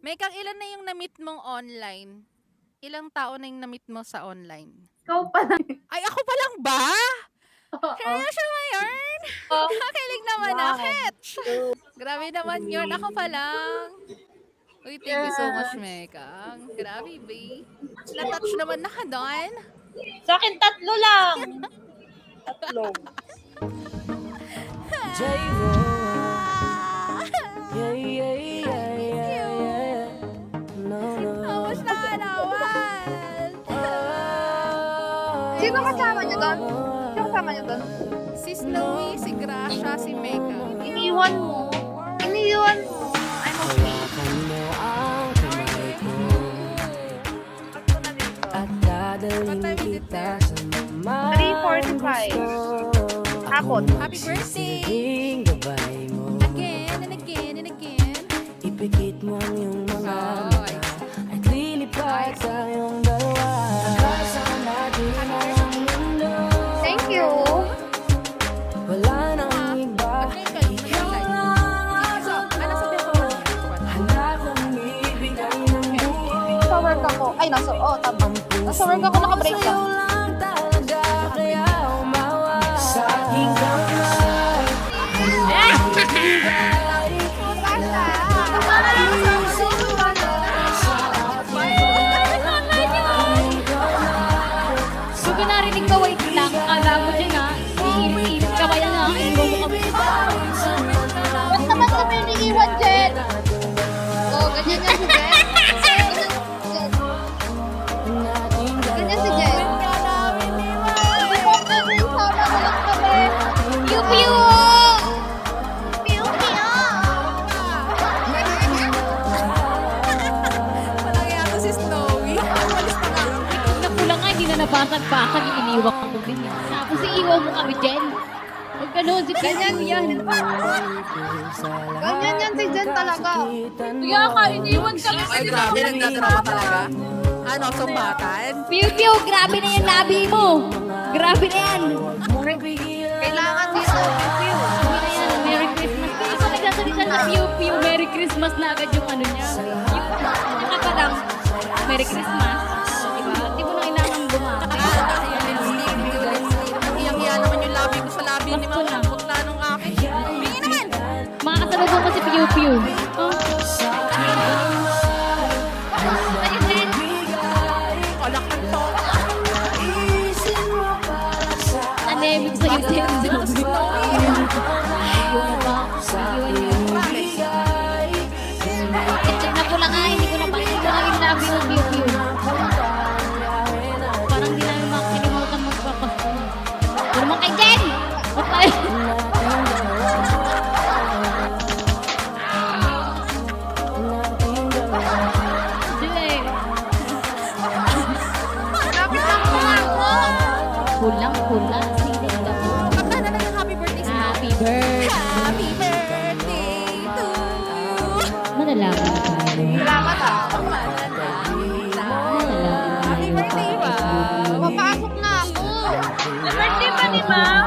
May kang ilan na yung na-meet mong online? Ilang tao na yung na-meet mo sa online? Ikaw pa lang. Ay, ako pa lang ba? Oo. Seryoso ba yun? Oh. Nakilig naman Wow. akit. Grabe naman yun. Ako pa lang. Uy, thank you so much, Mekang. Grabe, babe. Na-touch naman na ka doon. Sa akin, tatlo lang. Tatlo. J-Ro. Sino kasama niyo doon? Sino kasama niyo doon? Si Snowy, si Gracia, si Mekang. Iniwan mo. Iniwan mo. I'm okay. Dadalhin kita sa mga 3:45. Hapon. Happy birthday! Oh, tama. Nasa work ako, naka-break kamay Kung ka narinig ka, wait lang. Akala mo dyan hindi na nabasag-basag. Iniiwan ko din. Tapos iiwan mo kami dyan. Huwag ganun, si Ganyan yan. Ganyan yan si Jen talaga. Kaya ka, iniwan kami. Ay, grabe. Nagdadrama talaga. Ano, sumbatan? Pew pew, grabe na yung labi mo. Grabe na yan. Kailangan dito. Pew. Yan. Merry Christmas. Kaya pa nagsasalita na pew pew. Merry Christmas na agad yung ano niya. Yung yung lang, Merry Christmas. Pew Pew. Oh. Anemic sa Nintendo. Birthday